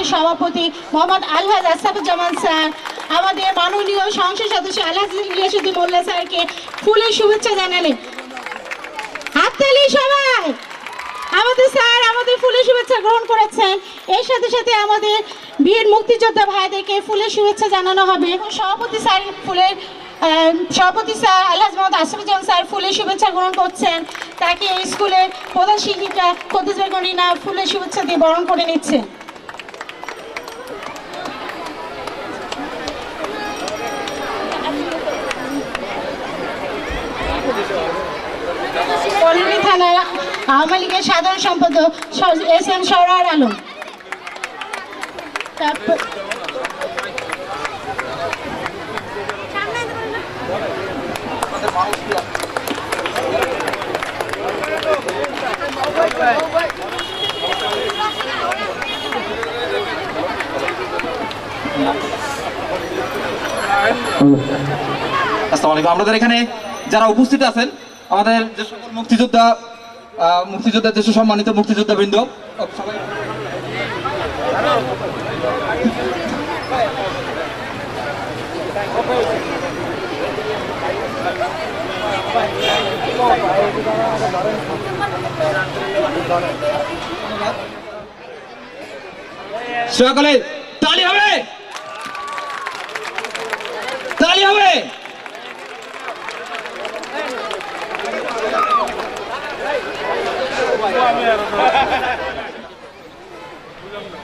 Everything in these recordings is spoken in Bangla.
স্যারের সভাপতি মোহাম্মদ আলহাজ আসাফুজ্জামান স্যার, আমাদের মাননীয় সংসদ সদস্য আলহাজ মোল্লা স্যারকে ফুলের শুভেচ্ছা জানালেন। হাততালি সবাই! আমাদের স্যার আমাদের ফুলের শুভেচ্ছা গ্রহণ করেছেন। এর সাথে সাথে আমাদের বীর মুক্তিযোদ্ধা ভাইদেরকে ফুলের শুভেচ্ছা জানানো হবে। সভাপতি স্যার ফুলের সভাপতি স্যার আলহাজ মোহাম্মদ আশরুজ্জামান স্যার ফুলের শুভেচ্ছা গ্রহণ করছেন। তাকে স্কুলের প্রধান শিক্ষিকা রিনা ফুলের শুভেচ্ছা দিয়ে বরণ করে নিচ্ছেন। কল্যাণী থানার আওয়ামী লীগের সাধারণ সম্পাদক এস এম সরার আলম। আসসালামু আলাইকুম। আমাদের এখানে যারা উপস্থিত আছেন আমাদের যে সকল মুক্তিযোদ্ধা মুক্তিযোদ্ধা যে সম্মানিত মুক্তিযোদ্ধা বৃন্দ সকলে তালি হবে! তালি হবে!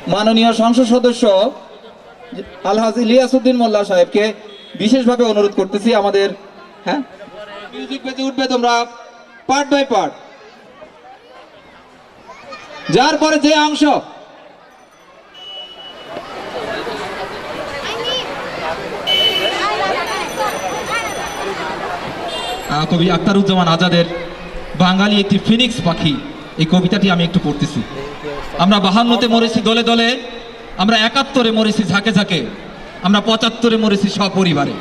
মাননীয় সংসদ সদস্য আলহাজ ইলিয়াসউদ্দিন মোল্লা সাহেবকে বিশেষভাবে অনুরোধ করতেছি আমাদের হ্যাঁ? মিউজিক বেজে উঠবে তোমরা পার্ট বাই পার্ট যার পরে যে অংশ। কবি আক্তারুজ্জামান আজাদের বাঙালি একটি ফিনিক্স পাখি। এই কবিতাটি আমি একটু পড়তেছি। আমরা বাহান্নতে মরেছি দলে দলে, আমরা একাত্তরে মরেছি ঝাঁকে ঝাঁকে, আমরা পঁচাত্তরে মরেছি সপরিবারে।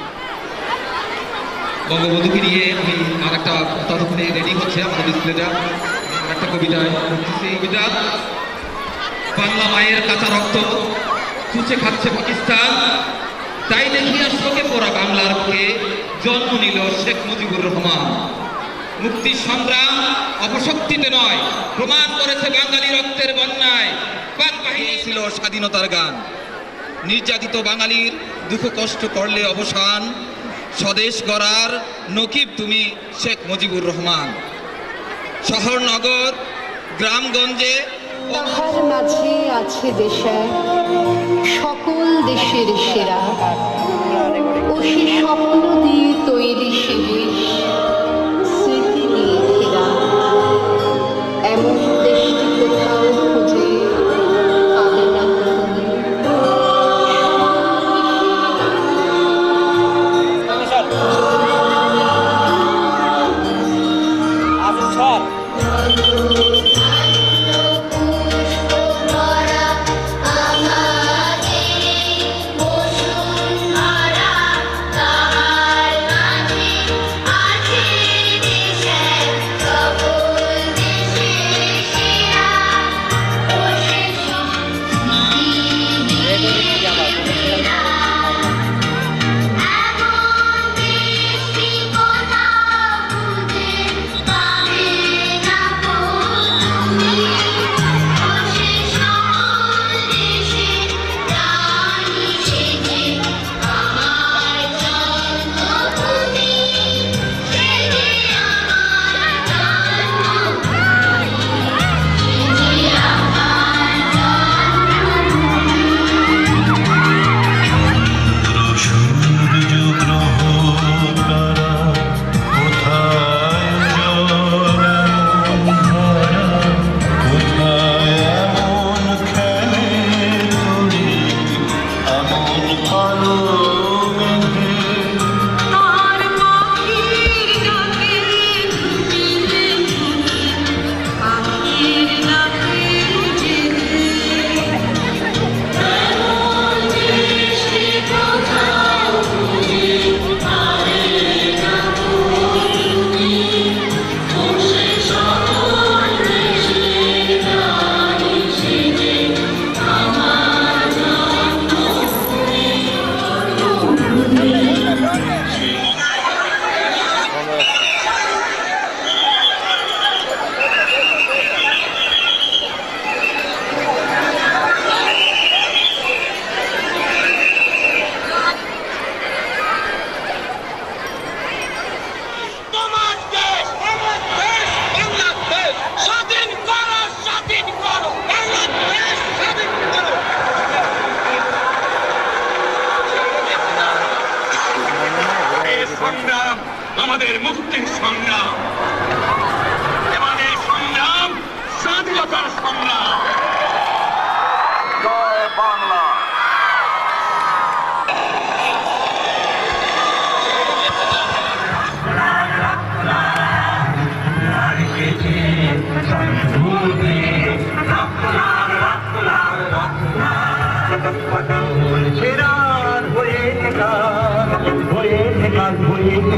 বঙ্গবন্ধুকে নিয়ে আমি আর একটা ততক্ষণে রেডি হচ্ছে আমাদের ডিসপ্লেটা আর একটা কবিতা পড়তেছি। কবিতা, বাংলা মায়ের কাঁচা রক্ত চুচে খাচ্ছে পাকিস্তান। তাই দেখিয়া শোকে পড়া বাংলার বুকে জন্ম নিল শেখ মুজিবুর রহমান। মুক্তি সংগ্রাম অপশক্তিতে নয়। প্রমাণ করেছে বাঙালি রক্তের বন্যায়। ছিল স্বাধীনতার গান। নির্যাতিত বাঙালির দুঃখ কষ্ট করলে অবসান। স্বদেশ গড়ার নকিব তুমি শেখ মুজিবুর রহমান। শহর, নগর, গ্রামগঞ্জে তাহার মাঝে আছে দেশায় সকল দেশের সেরা। ও সে স্বপ্ন দিয়ে তৈরি সে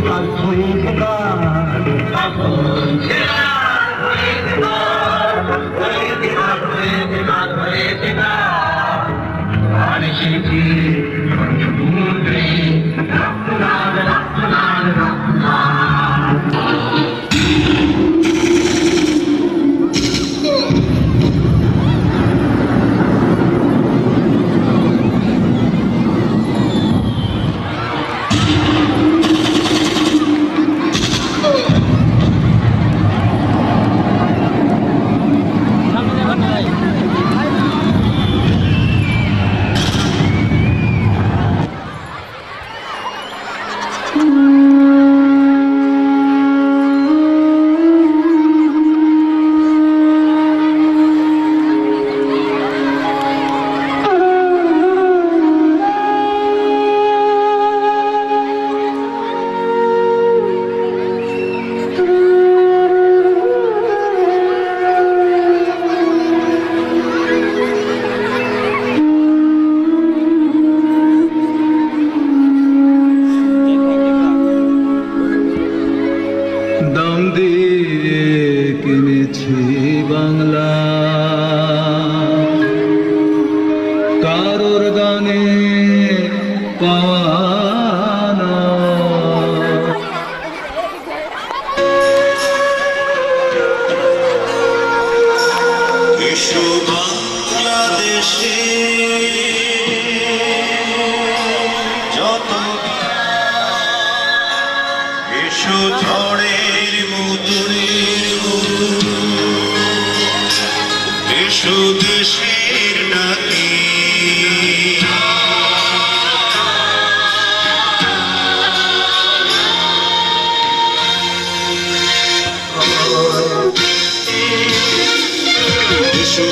কাজ ঝড়ের মধুরে এসো দেশের ডাকে।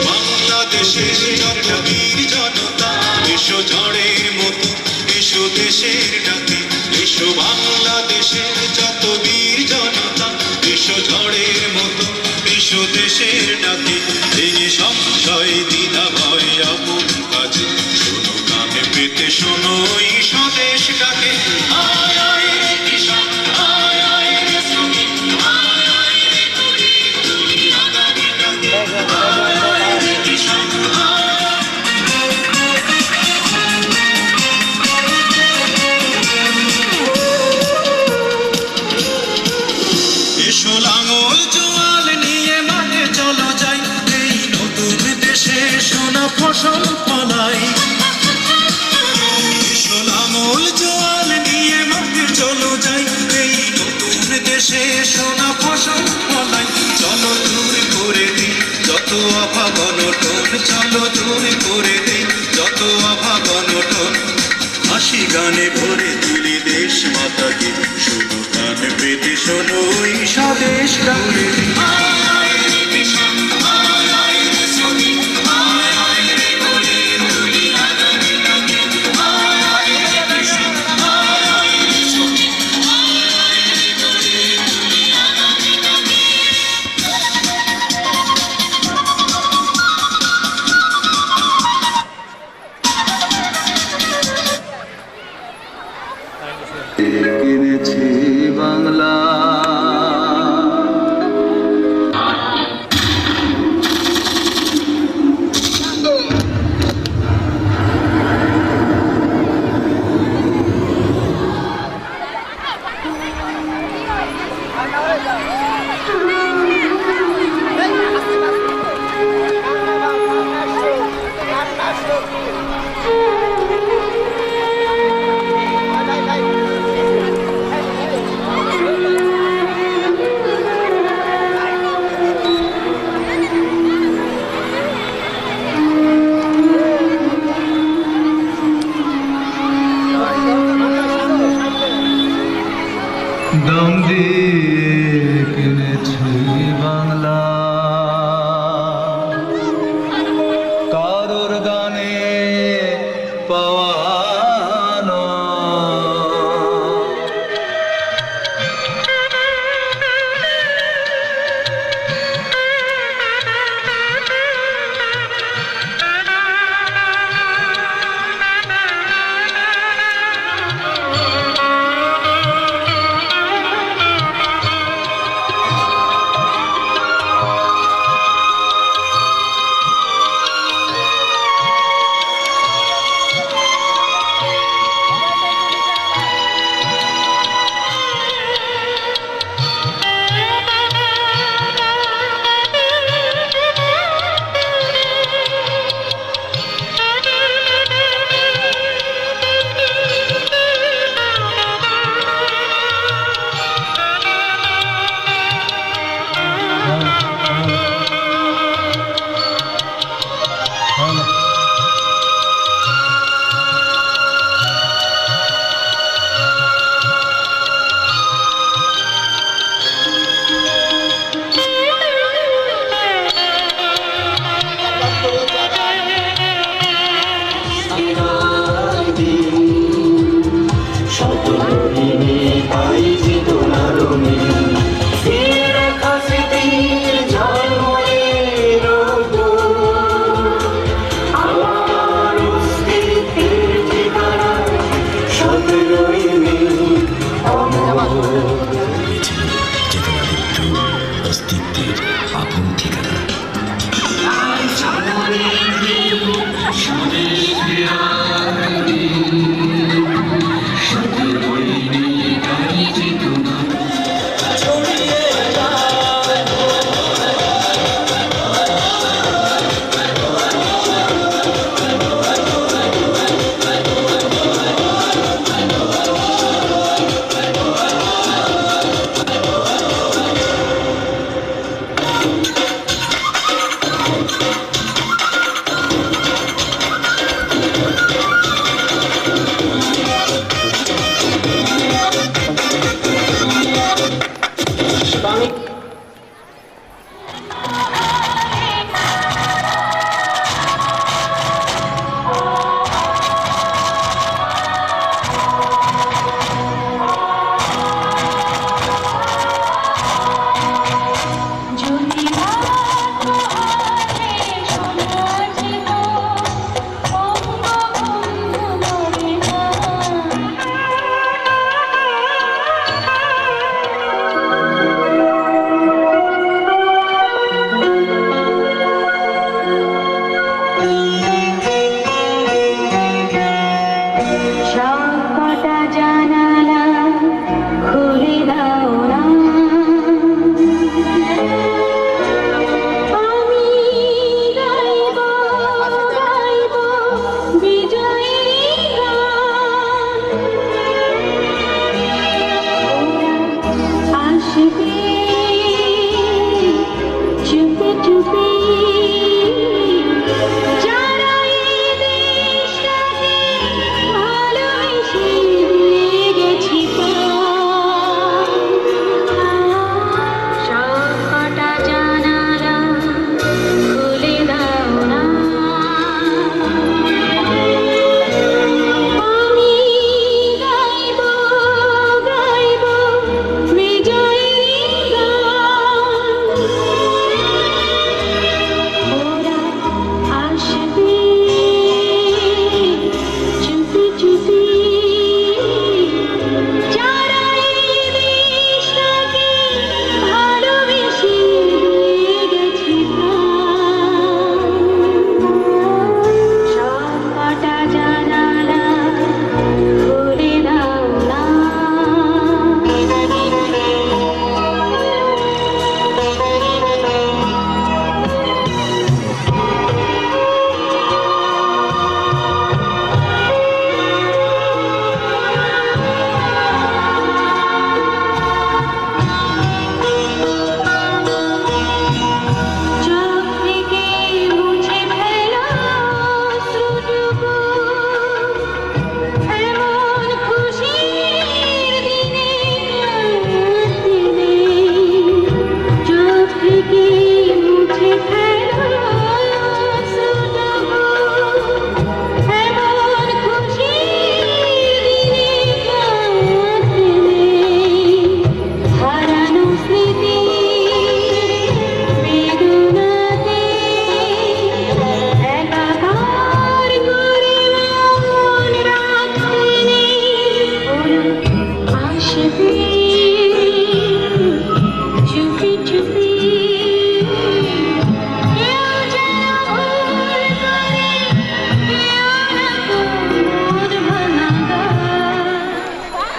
বাংলাদেশের নবীর জনতা। এসো ঝড়ের মতো। এসো দেশের ডাকে। এসো দেশের ডাকে ভেঙে সংশয় দিদা ভয় আপন কাজে শোনো কানে পেতে, শোনো এই স্বদেশ ডাকে আয়া অভাগনটন চলো জোরে করে দে যত অভাগনটন হাসি গানে ভরে তুলি দেশ মাতাকে, শুধু কান পেতে শোনো ওই স্বদেশ ডাকে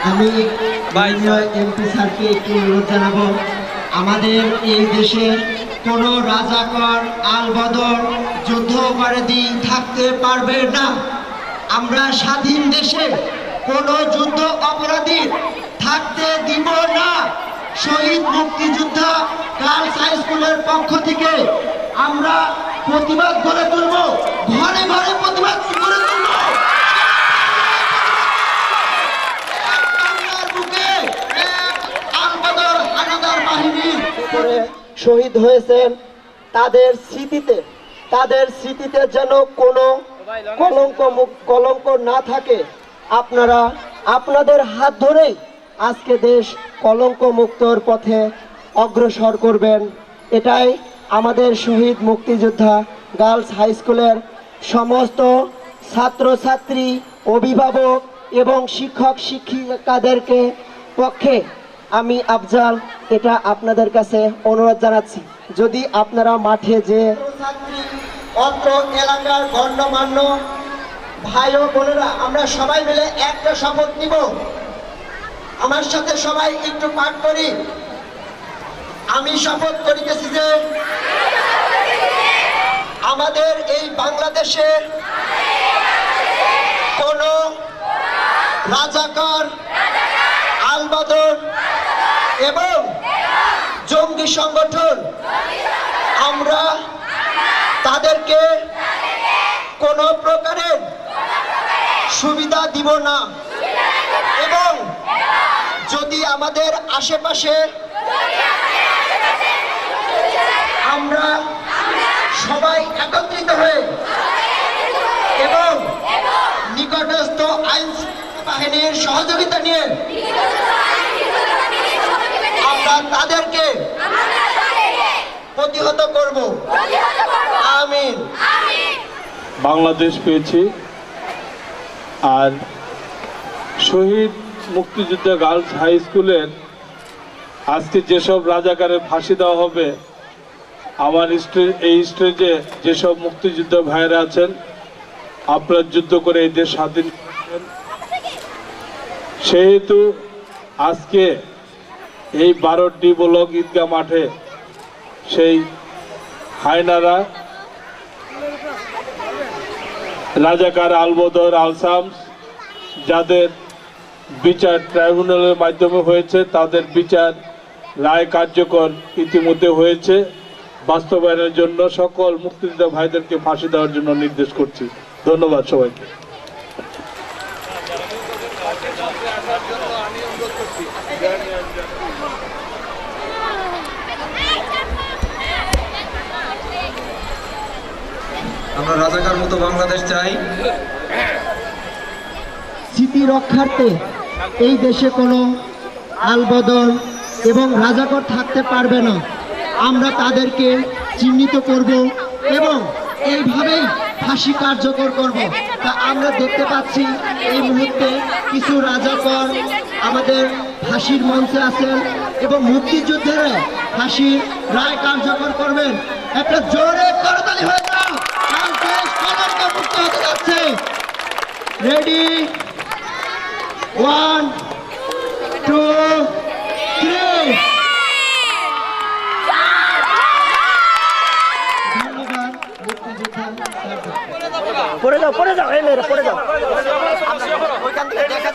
আমি এমপি স্যারকে একটু অনুরোধ জানাব। আমাদের এই দেশে কোনো রাজাকর, আলবদর যুদ্ধ অপরাধী থাকতে পারবে না। আমরা স্বাধীন দেশে কোনো যুদ্ধ অপরাধী থাকতে দিব না। শহীদ মুক্তিযোদ্ধা গার্লস হাই স্কুলের পক্ষ থেকে আমরা প্রতিবাদ গড়ে তুলব। ঘরে ঘরে প্রতিবাদ গড়ে তুলব বাংলার বুকে এক আলবদর হানাদার বাহিনীর করে শহীদ হয়েছেন, তাদের স্মৃতিতে তাদের স্মৃতিতে যেন কোনো কলঙ্ক কলঙ্ক না থাকে। আপনারা, আপনাদের হাত ধরেই আজকে দেশ কলঙ্ক মুক্তর পথে অগ্রসর করবেন। এটাই আমাদের শহীদ মুক্তিযোদ্ধা গার্লস হাই স্কুলের সমস্ত ছাত্রছাত্রী, অভিভাবক এবং শিক্ষক শিক্ষিকাদেরকে পক্ষে আমি আফজাল, এটা আপনাদের কাছে অনুরোধ জানাচ্ছি। যদি আপনারা মাঠে যে অত্র এলাকার গণ্যমান্য ভাই ও বোনেরা, আমরা সবাই মিলে একটা শপথ নিব। আমার সাথে সবাই একটু পাঠ করি। আমি শপথ করিতেছি যে আমাদের এই বাংলাদেশের কোন রাজাকার এবং জঙ্গি সংগঠন। আমরা তাদেরকে কোন প্রকারের সুবিধা দিব না। এবং যদি আমাদের আশেপাশে আমরা সবাই একত্রিত হয়ে এবং নিকটস্থ আইন বাহিনীর সহযোগিতা নিয়ে তাদেরকে প্রতিহত করব। আমিন। বাংলাদেশ পেয়েছি। আর শহীদ মুক্তিযোদ্ধা গার্লস হাই স্কুলের আজকে যেসব রাজাকারের ফাঁসি দেওয়া হবে আমার এই স্টেজে যেসব মুক্তিযোদ্ধা ভাইয়েরা আছেন আপনারা যুদ্ধ করে এই দেশ স্বাধীন সেহেতু আজকে এই বারোটি ব্লক ঈদগাহ মাঠে সেই হায়নারা, রাজাকার আলবদর আলসামস, যাদের বিচার ট্রাইব্যুনালের মাধ্যমে হয়েছে, তাদের বিচার রায় কার্যকর ইতিমধ্যে হয়েছে। বাস্তবায়নের জন্য সকল মুক্তিযোদ্ধা ভাইদেরকে ফাঁসি দেওয়ার জন্য নির্দেশ করছি। ধন্যবাদ সবাইকে। আমরা রাজাকার মতো বাংলাদেশ চাই। স্মৃতি রক্ষার্থে এই দেশে কোনো আলবদল এবং রাজাকর থাকতে পারবে না। আমরা তাদেরকে চিহ্নিত করব এবং এইভাবেই ফাঁসি কার্যকর করব। তা আমরা দেখতে পাচ্ছি এই মুহূর্তে কিছু রাজাকর আমাদের ফাঁসির মঞ্চে আছেন। এবং মুক্তিযুদ্ধেরা হাসি রায় কার্যকর করবেন। একটা জোরে করতালি হয়ে যাও। হতে যাচ্ছে। রেডি ওয়ান টু থ্রি ধন্যবাদ মুক্তিযোদ্ধা স্যারদের। পড়ে যাও পড়ে যাও এই মেয়েরা পড়ে যাও ওইখান থেকে দেখা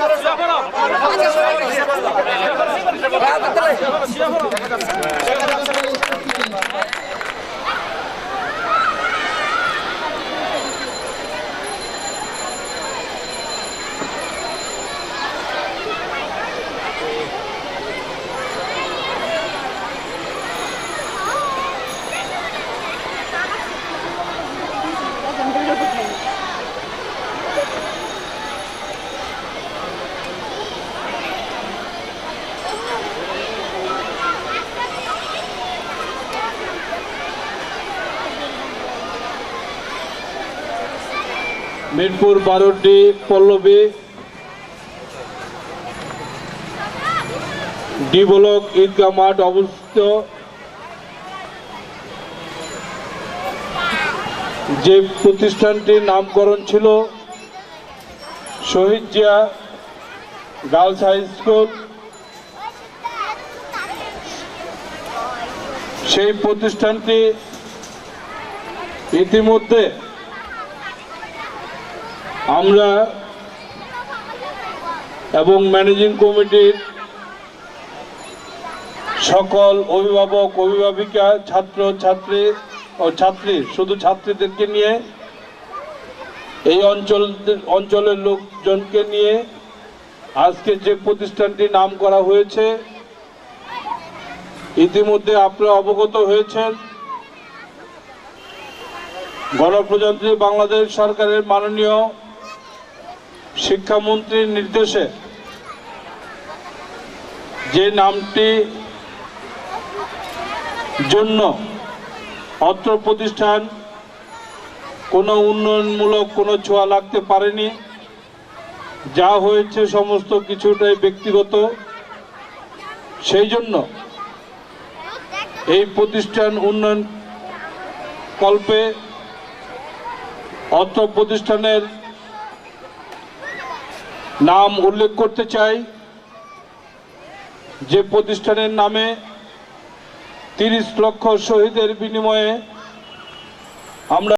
মিরপুর বারোটি, পল্লবী ডি ব্লক ঈদগাহ মাঠ অবস্থিত। যে প্রতিষ্ঠানটির নামকরণ ছিল Shaheed Zia girls high school, সেই প্রতিষ্ঠানটি ইতিমধ্যে আমরা এবং ম্যানেজিং কমিটির সকল অভিভাবক, অভিভাবিকা, ছাত্র, ছাত্রী ও ছাত্রী, শুধু ছাত্রীদেরকে নিয়ে, এই অঞ্চল, অঞ্চলের লোকজনকে নিয়ে আজকে যে প্রতিষ্ঠানটি নাম করা হয়েছে, ইতিমধ্যে আপনারা অবগত হয়েছেন। গণপ্রজাতন্ত্রী বাংলাদেশ সরকারের মাননীয় শিক্ষামন্ত্রীর নির্দেশে যে নামটি জন্য অত্র প্রতিষ্ঠান কোনো উন্নয়নমূলক কোনো ছোঁয়া লাগতে পারেনি, যা হয়েছে সমস্ত কিছুটাই ব্যক্তিগত, সেই জন্য এই প্রতিষ্ঠান উন্নয়ন কল্পে অত্র প্রতিষ্ঠানের নাম উল্লেখ করতে চাই যে প্রতিষ্ঠানের নামে তিরিশ লক্ষ শহীদের বিনিময়ে আমরা